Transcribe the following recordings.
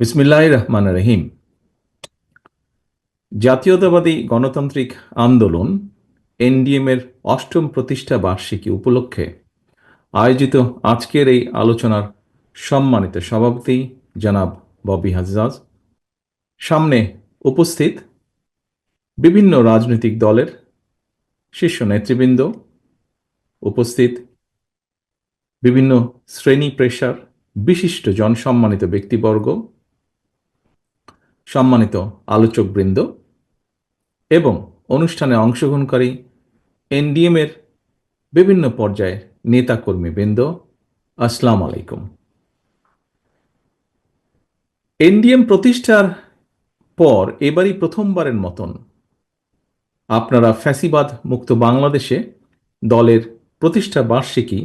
বিসমিল্লাহ রহমান রহিম জাতীয়তাবাদী গণতান্ত্রিক আন্দোলন এনডিএম এর অষ্টম প্রতিষ্ঠা বার্ষিকী উপলক্ষে আয়োজিত আজকের এই আলোচনার সম্মানিত সভাপতি জনাব ববি হাজাজ। সামনে উপস্থিত বিভিন্ন রাজনৈতিক দলের শীর্ষ নেতৃবৃন্দ, উপস্থিত বিভিন্ন শ্রেণি পেশার বিশিষ্ট জনসম্মানিত ব্যক্তিবর্গ সম্মানিত আলোচকবৃন্দ এবং অনুষ্ঠানে অংশগ্রহণকারী এনডিএম এর বিভিন্ন পর্যায়ের নেতাকর্মীবৃন্দ, আসসালাম আলাইকুম। এনডিএম প্রতিষ্ঠার পর এবারই প্রথমবারের মতন আপনারা ফ্যাসিবাদ মুক্ত বাংলাদেশে দলের প্রতিষ্ঠা বার্ষিকী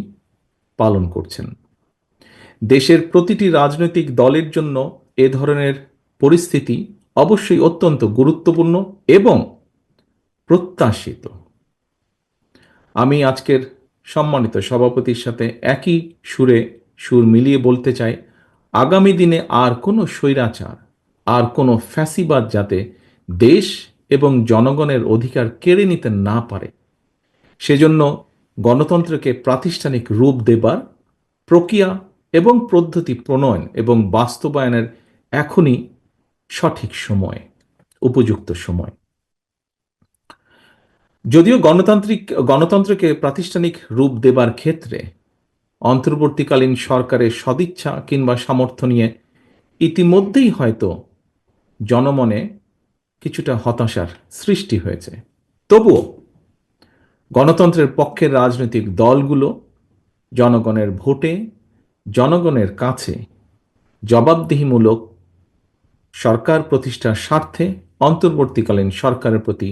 পালন করছেন। দেশের প্রতিটি রাজনৈতিক দলের জন্য এ ধরনের পরিস্থিতি অবশ্যই অত্যন্ত গুরুত্বপূর্ণ এবং প্রত্যাশিত। আমি আজকের সম্মানিত সভাপতির সাথে একই সুরে সুর মিলিয়ে বলতে চাই, আগামী দিনে আর কোনো স্বৈরাচার, আর কোনো ফ্যাসিবাদ যাতে দেশ এবং জনগণের অধিকার কেড়ে নিতে না পারে, সেজন্য গণতন্ত্রকে প্রাতিষ্ঠানিক রূপ দেবার প্রক্রিয়া এবং পদ্ধতি প্রণয়ন এবং বাস্তবায়নের এখনই সঠিক সময়, উপযুক্ত সময়। যদিও গণতান্ত্রিক, গণতন্ত্রকে প্রাতিষ্ঠানিক রূপ দেবার ক্ষেত্রে অন্তর্বর্তীকালীন সরকারের সদিচ্ছা কিংবা সামর্থ্য নিয়ে ইতিমধ্যেই হয়তো জনমনে কিছুটা হতাশার সৃষ্টি হয়েছে। তবুও গণতন্ত্রের পক্ষের রাজনৈতিক দলগুলো জনগণের ভোটে, জনগণের কাছে জবাবদিহিমূলক সরকার প্রতিষ্ঠার স্বার্থে অন্তর্বর্তীকালীন সরকারের প্রতি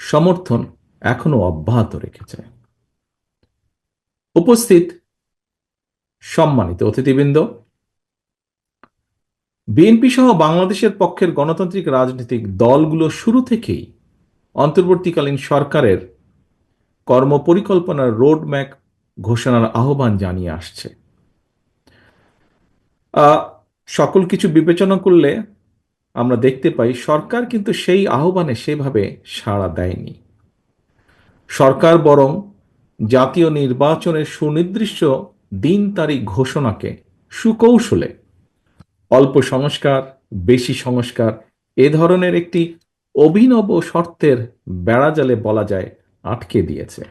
সমর্থন এখনও অব্যাহত রেখেছে। উপস্থিত সম্মানিত অতিথিবৃন্দ, বিএনপি সহ বাংলাদেশের পক্ষের গণতান্ত্রিক রাজনৈতিক দলগুলো শুরু থেকেই অন্তর্বর্তীকালীন সরকারের কর্মপরিকল্পনার রোডম্যাপ ঘোষণার আহ্বান জানিয়ে আসছে। সকল কিছু বিবেচনা করলে আমরা দেখতে পাই সরকার কিন্তু সেই আহ্বানে সেভাবে সাড়া দেয়নি। সরকার বরং জাতীয় নির্বাচনের সুনির্দিষ্ট দিন তারিখ ঘোষণাকে সুকৌশলে অল্প সংস্কার, বেশি সংস্কার এ ধরনের একটি অভিনব শর্তের বেড়াজালে বলা যায় আটকে দিয়েছে।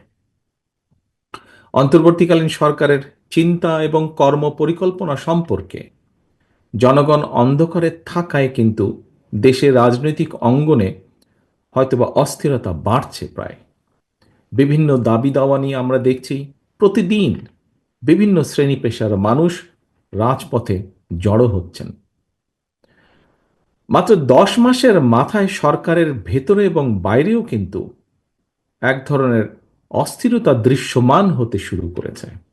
অন্তর্বর্তীকালীন সরকারের চিন্তা এবং কর্ম পরিকল্পনা সম্পর্কে জনগণ অন্ধকারে থাকায় কিন্তু দেশের রাজনৈতিক অঙ্গনে হয়তোবা অস্থিরতা বাড়ছে প্রায়। বিভিন্ন দাবি দাওয়া নিয়ে আমরা দেখছি, প্রতিদিন বিভিন্ন শ্রেণি পেশার মানুষ রাজপথে জড়ো হচ্ছেন। মাত্র দশ মাসের মাথায় সরকারের ভেতরে এবং বাইরেও কিন্তু এক ধরনের অস্থিরতা দৃশ্যমান হতে শুরু করেছে।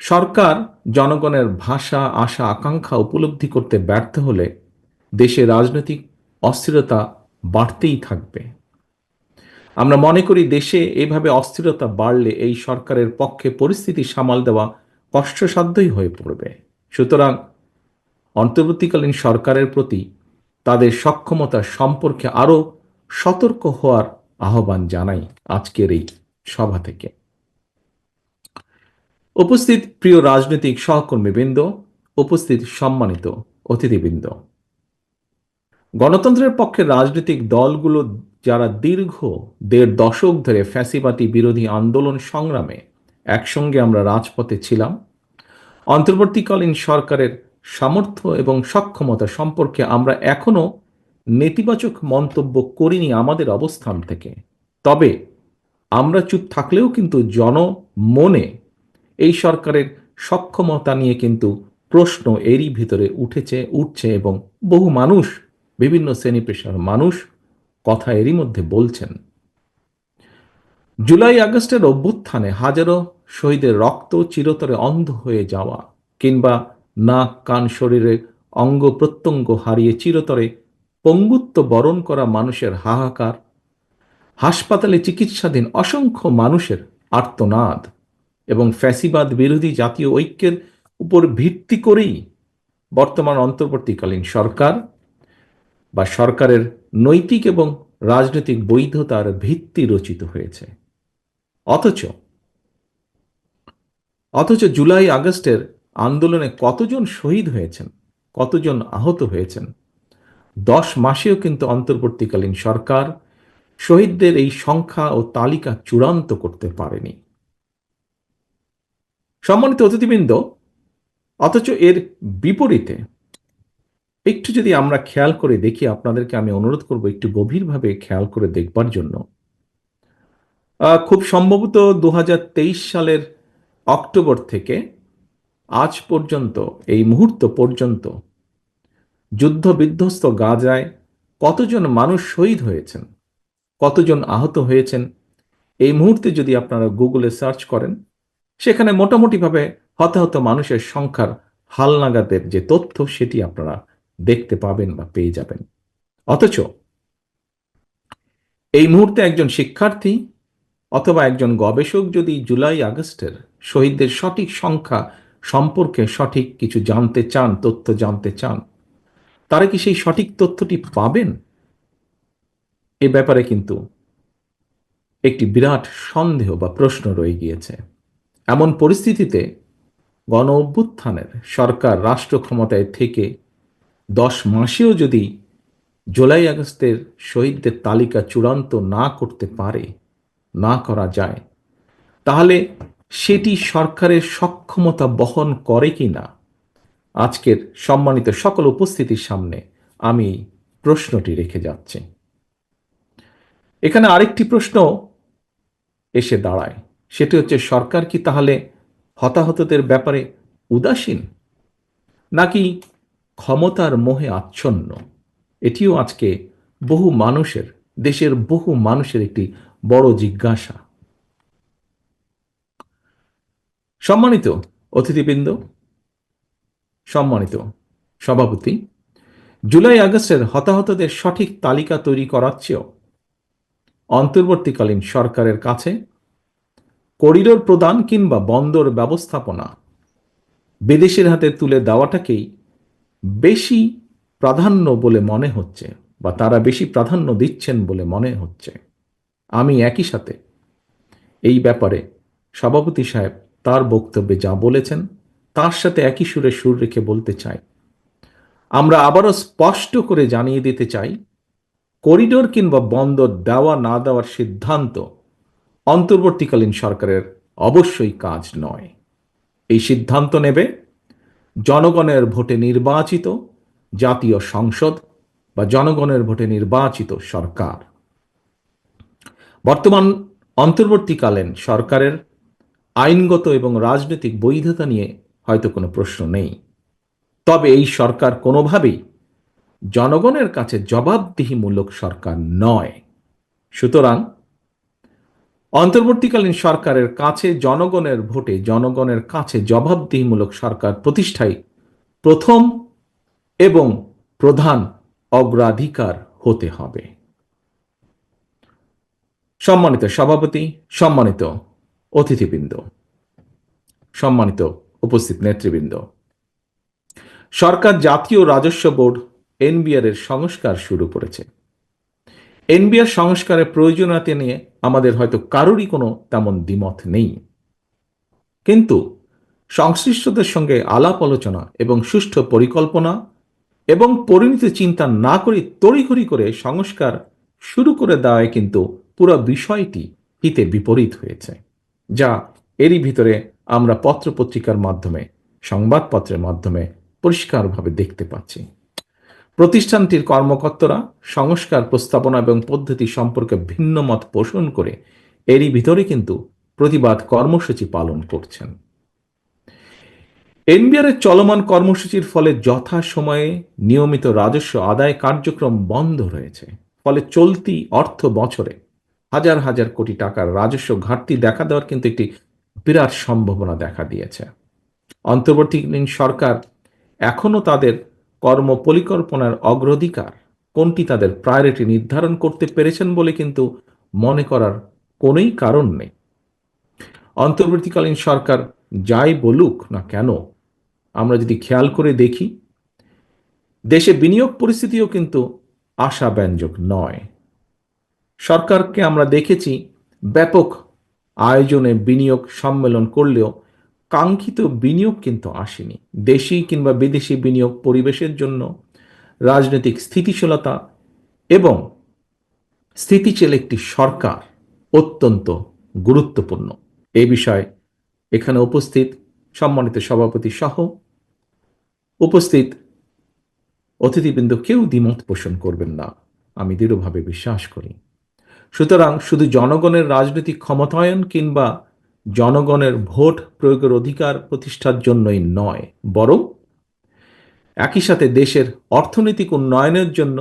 সরকার জনগণের ভাষা, আশা, আকাঙ্ক্ষা উপলব্ধি করতে ব্যর্থ হলে দেশে রাজনৈতিক অস্থিরতা বাড়তেই থাকবে। আমরা মনে করি দেশে এভাবে অস্থিরতা বাড়লে এই সরকারের পক্ষে পরিস্থিতি সামাল দেওয়া কষ্টসাধ্যই হয়ে পড়বে। সুতরাং অন্তর্বর্তীকালীন সরকারের প্রতি তাদের সক্ষমতা সম্পর্কে আরও সতর্ক হওয়ার আহ্বান জানাই আজকের এই সভা থেকে। উপস্থিত প্রিয় রাজনৈতিক সহকর্মীবৃন্দ, উপস্থিত সম্মানিত অতিথিবৃন্দ। গণতন্ত্রের পক্ষে রাজনৈতিক দলগুলো যারা দীর্ঘ দেড় দশক ধরে ফ্যাসিবাদী বিরোধী আন্দোলন সংগ্রামে একসঙ্গে আমরা রাজপথে ছিলাম, অন্তর্বর্তীকালীন সরকারের সামর্থ্য এবং সক্ষমতা সম্পর্কে আমরা এখনও নেতিবাচক মন্তব্য করিনি আমাদের অবস্থান থেকে। তবে আমরা চুপ থাকলেও কিন্তু জনমনে এই সরকারের সক্ষমতা নিয়ে কিন্তু প্রশ্ন এরই ভিতরে উঠেছে, উঠছে এবং বহু মানুষ, বিভিন্ন শ্রেণি পেশার মানুষ কথা এরই মধ্যে বলছেন। জুলাই আগস্টের অভ্যুত্থানে হাজারো শহীদের রক্ত চিরতরে অন্ধ হয়ে যাওয়া কিংবা নাক, কান, শরীরে অঙ্গ প্রত্যঙ্গ হারিয়ে চিরতরে পঙ্গুত্ব বরণ করা মানুষের হাহাকার, হাসপাতালে চিকিৎসাধীন অসংখ্য মানুষের আর্তনাদ। এবং ফ্যাসিবাদ বিরোধী জাতীয় ঐক্যের উপর ভিত্তি করেই বর্তমান অন্তর্বর্তীকালীন সরকার বা সরকারের নৈতিক এবং রাজনৈতিক বৈধতার ভিত্তি রচিত হয়েছে। অথচ অথচ জুলাই আগস্টের আন্দোলনে কতজন শহীদ হয়েছেন, কতজন আহত হয়েছেন, দশ মাসেও কিন্তু অন্তর্বর্তীকালীন সরকার শহীদদের এই সংখ্যা ও তালিকা চূড়ান্ত করতে পারেনি। সম্মানিত অতিথিবৃন্দ, অথচ এর বিপরীতে একটু যদি আমরা খেয়াল করে দেখি, আপনাদেরকে আমি অনুরোধ করব একটু গভীরভাবে খেয়াল করে দেখবার জন্য। খুব সম্ভবত দু হাজার তেইশ সালের অক্টোবর থেকে আজ পর্যন্ত, এই মুহূর্ত পর্যন্ত যুদ্ধ বিধ্বস্ত গাজায় কতজন মানুষ শহীদ হয়েছেন, কতজন আহত হয়েছেন, এই মুহূর্তে যদি আপনারা গুগলে সার্চ করেন সেখানে মোটামুটিভাবে হতাহত মানুষের সংখ্যার হালনাগাদের যে তথ্য, সেটি আপনারা দেখতে পাবেন বা পেয়ে যাবেন। অথচ এই মুহূর্তে একজন শিক্ষার্থী অথবা একজন গবেষক যদি জুলাই আগস্টের শহীদদের সঠিক সংখ্যা সম্পর্কে সঠিক কিছু জানতে চান, তথ্য জানতে চান, তারা কি সেই সঠিক তথ্যটি পাবেন? এ ব্যাপারে কিন্তু একটি বিরাট সন্দেহ বা প্রশ্ন রয়ে গিয়েছে। এমন পরিস্থিতিতে গণ অভ্যুত্থানের সরকার রাষ্ট্র ক্ষমতায় থেকে দশ মাসেও যদি জুলাই আগস্টের শহীদদের তালিকা চূড়ান্ত না করতে পারে, না করা যায়, তাহলে সেটি সরকারের সক্ষমতা বহন করে কি না আজকের সম্মানিত সকল উপস্থিতির সামনে আমি প্রশ্নটি রেখে যাচ্ছি। এখানে আরেকটি প্রশ্ন এসে দাঁড়ায়। সেটি হচ্ছে, সরকার কি তাহলে হতাহতদের ব্যাপারে উদাসীন? নাকি ক্ষমতার মোহে আচ্ছন্ন? এটিও আজকে বহু মানুষের, দেশের বহু মানুষের একটি বড় জিজ্ঞাসা। সম্মানিত অতিথিবৃন্দ, সম্মানিত সভাপতি, জুলাই আগস্টের হতাহতদের সঠিক তালিকা তৈরি করার চেয়েও অন্তর্বর্তীকালীন সরকারের কাছে করিডোর প্রদান কিংবা বন্দর ব্যবস্থাপনা। বিদেশের হাতে তুলে দেওয়াটাকেই বেশি প্রাধান্য বলে মনে হচ্ছে বা তারা বেশি প্রাধান্য দিচ্ছেন বলে মনে হচ্ছে। আমি একই সাথে এই ব্যাপারে সভাপতি সাহেব তার বক্তব্যে যা বলেছেন তার সাথে একই সুরে সুর রেখে বলতে চাই। আমরা আবারও স্পষ্ট করে জানিয়ে দিতে চাই, করিডোর কিংবা বন্দর দেওয়া না দেওয়ার সিদ্ধান্ত অন্তর্বর্তীকালীন সরকারের অবশ্যই কাজ নয়। এই সিদ্ধান্ত নেবে জনগণের ভোটে নির্বাচিত জাতীয় সংসদ বা জনগণের ভোটে নির্বাচিত সরকার। বর্তমান অন্তর্বর্তীকালীন সরকারের আইনগত এবং রাজনৈতিক বৈধতা নিয়ে হয়তো কোনো প্রশ্ন নেই। তবে এই সরকার কোনোভাবেই জনগণের কাছে জবাবদিহিমূলক সরকার নয়। সুতরাং অন্তর্বর্তীকালীন সরকারের কাছে জনগণের ভোটে জনগণের কাছে জবাবদিহিমূলক সরকার প্রতিষ্ঠাই প্রথম এবং প্রধান অগ্রাধিকার হতে হবে। সম্মানিত সভাপতি, সম্মানিত অতিথিবৃন্দ, সম্মানিত উপস্থিত নেতৃবৃন্দ, সরকার জাতীয় রাজস্ব বোর্ড এনবিআর এর সংস্কার শুরু করেছে। এনবিআর সংস্কারের প্রয়োজনীয়তা নিয়ে আমাদের হয়তো কারোরই কোনো তেমন দ্বিমত নেই। কিন্তু সংশ্লিষ্টদের সঙ্গে আলাপ আলোচনা এবং সুষ্ঠু পরিকল্পনা এবং পরিণত চিন্তা না করে তড়িঘড়ি করে সংস্কার শুরু করে দেওয়ায় কিন্তু পুরো বিষয়টি হিতে বিপরীত হয়েছে, যা এরই ভিতরে আমরা পত্রপত্রিকার মাধ্যমে, সংবাদপত্রের মাধ্যমে পরিষ্কারভাবে দেখতে পাচ্ছি। প্রতিষ্ঠানটির কর্মকর্তারা সংস্কার প্রস্তাবনা এবং পদ্ধতি সম্পর্কে ভিন্ন মত পোষণ করে এরই ভিতরে কিন্তু প্রতিবাদ কর্মসূচি পালন করছেন। এনবিআর চলমান কর্মসূচির ফলে যথা সময়ে নিয়মিত রাজস্ব আদায় কার্যক্রম বন্ধ রয়েছে। ফলে চলতি অর্থ বছরে হাজার হাজার কোটি টাকার রাজস্ব ঘাটতি দেখা দেওয়ার কিন্তু একটি বিরাট সম্ভাবনা দেখা দিয়েছে। অন্তর্বর্তীকালীন সরকার এখনও তাদের কর্ম পরিকল্পনার অগ্রাধিকার কোনটি তাদের প্রায়োরিটি নির্ধারণ করতে পেরেছেন বলে কিন্তু মনে করার কোনোই কারণ নেই। অন্তর্বর্তীকালীন সরকার যাই বলুক না কেন, আমরা যদি খেয়াল করে দেখি, দেশে বিনিয়োগ পরিস্থিতিও কিন্তু আশাব্যঞ্জক নয়। সরকারকে আমরা দেখেছি, ব্যাপক আয়োজনে বিনিয়োগ সম্মেলন করলেও কাঙ্ক্ষিত বিনিয়োগ কিন্তু আসেনি। দেশি কিংবা বিদেশি বিনিয়োগ পরিবেশের জন্য, রাজনৈতিক স্থিতিশীলতা এবং স্থিতিশীল একটি সরকার অত্যন্ত গুরুত্বপূর্ণ। এ বিষয়ে এখানে উপস্থিত সম্মানিত সভাপতি সহ উপস্থিত অতিথিবৃন্দ কেউ দ্বিমত পোষণ করবেন না, আমি দৃঢ়ভাবে বিশ্বাস করি। সুতরাং শুধু জনগণের রাজনৈতিক ক্ষমতায়ন কিংবা জনগণের ভোট প্রয়োগের অধিকার প্রতিষ্ঠার জন্যই নয়, বরং একই সাথে দেশের অর্থনৈতিক উন্নয়নের জন্য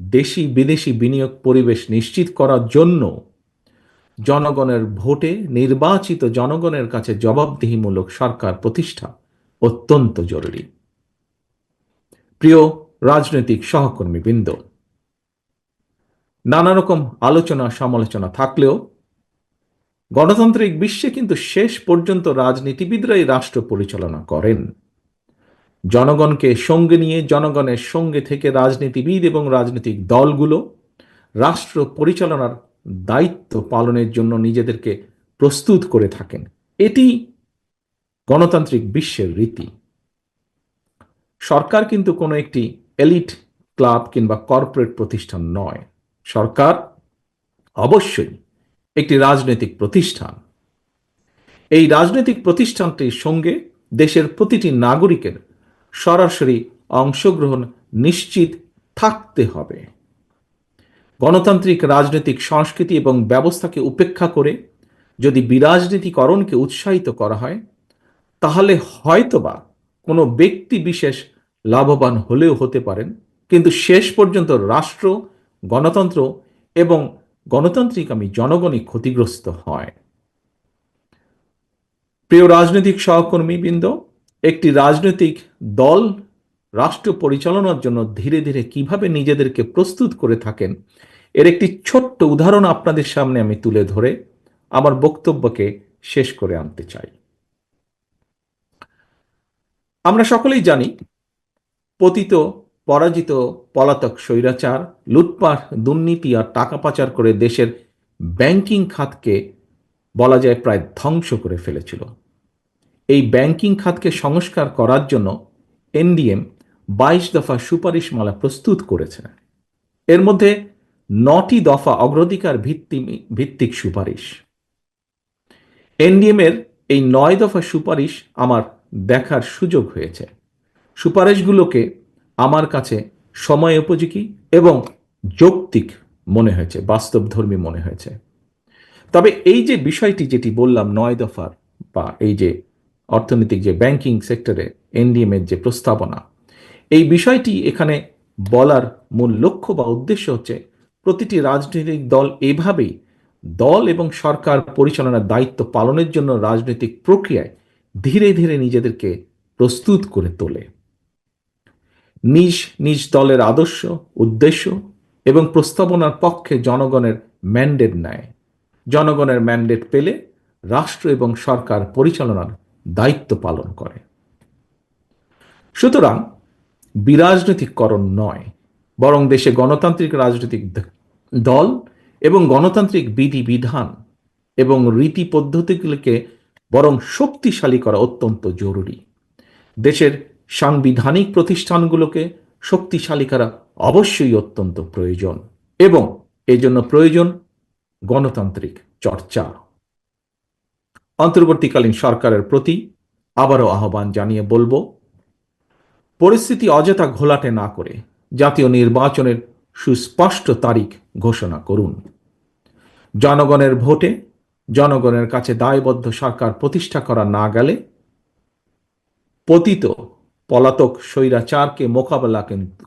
দেশি বিদেশি বিনিয়োগ পরিবেশ নিশ্চিত করার জন্য জনগণের ভোটে নির্বাচিত জনগণের কাছে জবাবদিহিমূলক সরকার প্রতিষ্ঠা অত্যন্ত জরুরি। প্রিয় রাজনৈতিক সহকর্মীবৃন্দ, নানা রকম আলোচনা সমালোচনা থাকলেও গণতান্ত্রিক বিশ্বে কিন্তু শেষ পর্যন্ত রাজনীতিবিদরাই রাষ্ট্র পরিচালনা করেন। জনগণকে সঙ্গে নিয়ে, জনগণের সঙ্গে থেকে রাজনীতিবিদ এবং রাজনৈতিক দলগুলো রাষ্ট্র পরিচালনার দায়িত্ব পালনের জন্য নিজেদেরকে প্রস্তুত করে থাকেন। এটি গণতান্ত্রিক বিশ্বের রীতি। সরকার কিন্তু কোনো একটি এলিট ক্লাব কিংবা কর্পোরেট প্রতিষ্ঠান নয়। সরকার অবশ্যই একটি রাজনৈতিক প্রতিষ্ঠান। এই রাজনৈতিক প্রতিষ্ঠানটির সঙ্গে দেশের প্রতিটি নাগরিকের সরাসরি অংশগ্রহণ নিশ্চিত থাকতে হবে। গণতান্ত্রিক রাজনৈতিক সংস্কৃতি এবং ব্যবস্থাকে উপেক্ষা করে যদি বিরাজনীতিকরণকে উৎসাহিত করা হয়, তাহলে হয়তোবা কোনো ব্যক্তি বিশেষ লাভবান হলেও হতে পারেন। কিন্তু শেষ পর্যন্ত রাষ্ট্র, গণতন্ত্র এবং গণতান্ত্রিক আমি জনগণই ক্ষতিগ্রস্ত হয়। প্রিয় রাজনৈতিক সহকর্মীবৃন্দ, একটি রাজনৈতিক দল রাষ্ট্র পরিচালনার জন্য ধীরে ধীরে কীভাবে নিজেদেরকে প্রস্তুত করে থাকেন, এর একটি ছোট্ট উদাহরণ আপনাদের সামনে আমি তুলে ধরে আমার বক্তব্যকে শেষ করে আনতে চাই। আমরা সকলেই জানি, পতিত পরাজিত পলাতক স্বৈরাচার, লুটপাট, দুর্নীতি আর টাকা পাচার করে দেশের ব্যাংকিং খাতকে বলা যায় প্রায় ধ্বংস করে ফেলেছিল। এই ব্যাংকিং খাতকে সংস্কার করার জন্য এনডিএম বাইশ দফা সুপারিশমালা প্রস্তুত করেছে। এর মধ্যে নটি দফা অগ্রাধিকার ভিত্তি ভিত্তিক সুপারিশ। এনডিএম এর এই নয় দফা সুপারিশ আমার দেখার সুযোগ হয়েছে। সুপারিশগুলোকে আমার কাছে সময় উপযোগী এবং যৌক্তিক মনে হয়েছে, বাস্তবধর্মী মনে হয়েছে। তবে এই যে বিষয়টি যেটি বললাম নয় দফার বা এই যে অর্থনৈতিক যে ব্যাংকিং সেক্টরে এনডিএম এর যে প্রস্তাবনা, এই বিষয়টি এখানে বলার মূল লক্ষ্য বা উদ্দেশ্য হচ্ছে প্রতিটি রাজনৈতিক দল এভাবেই দল এবং সরকার পরিচালনার দায়িত্ব পালনের জন্য রাজনৈতিক প্রক্রিয়ায় ধীরে ধীরে নিজেদেরকে প্রস্তুত করে তোলে। নিজ নিজ দলের আদর্শ, উদ্দেশ্য এবং প্রস্তাবনার পক্ষে জনগণের ম্যান্ডেট নেয়। জনগণের ম্যান্ডেট পেলে রাষ্ট্র এবং সরকার পরিচালনার দায়িত্ব পালন করে। সুতরাং বিরাজনৈতিককরণ নয়, বরং দেশে গণতান্ত্রিক রাজনৈতিক দল এবং গণতান্ত্রিক বিধি বিধান এবং রীতি পদ্ধতিগুলিকে বরং শক্তিশালী করা অত্যন্ত জরুরি। দেশের সাংবিধানিক প্রতিষ্ঠানগুলোকে শক্তিশালী করা অবশ্যই অত্যন্ত প্রয়োজন এবং এই জন্য প্রয়োজন গণতান্ত্রিক চর্চা। অন্তর্বর্তীকালীন সরকারের প্রতি আবারও আহ্বান জানিয়ে বলব, পরিস্থিতি অযথা ঘোলাটে না করে জাতীয় নির্বাচনের সুস্পষ্ট তারিখ ঘোষণা করুন। জনগণের ভোটে জনগণের কাছে দায়বদ্ধ সরকার প্রতিষ্ঠা করা না গেলে পতিত পলাতক স্বৈরাচারকে মোকাবেলা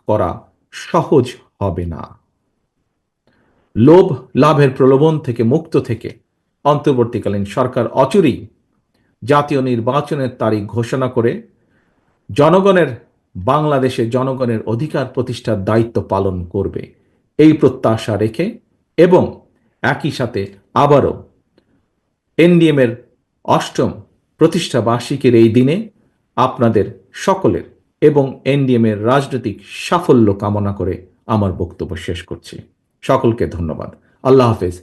করা সহজ হবে না? লোভ লাভের প্রলোভন থেকে মুক্ত থেকে অন্তর্বর্তীকালীন সরকার অচুরি। জাতীয় নির্বাচনের তারিখ ঘোষণা করে জনগণের বাংলাদেশে জনগণের অধিকার প্রতিষ্ঠার দায়িত্ব পালন করবে। এই প্রত্যাশা রেখে এবং একই সাথে আবারও এনডিএম এর অষ্টম প্রতিষ্ঠা বার্ষিকীর এই দিনে আপনাদের সকলের এবং এনডিএম এর রাজনৈতিক সাফল্য কামনা করে আমার বক্তব্য শেষ করছি। সকলকে ধন্যবাদ। আল্লাহ হাফেজ।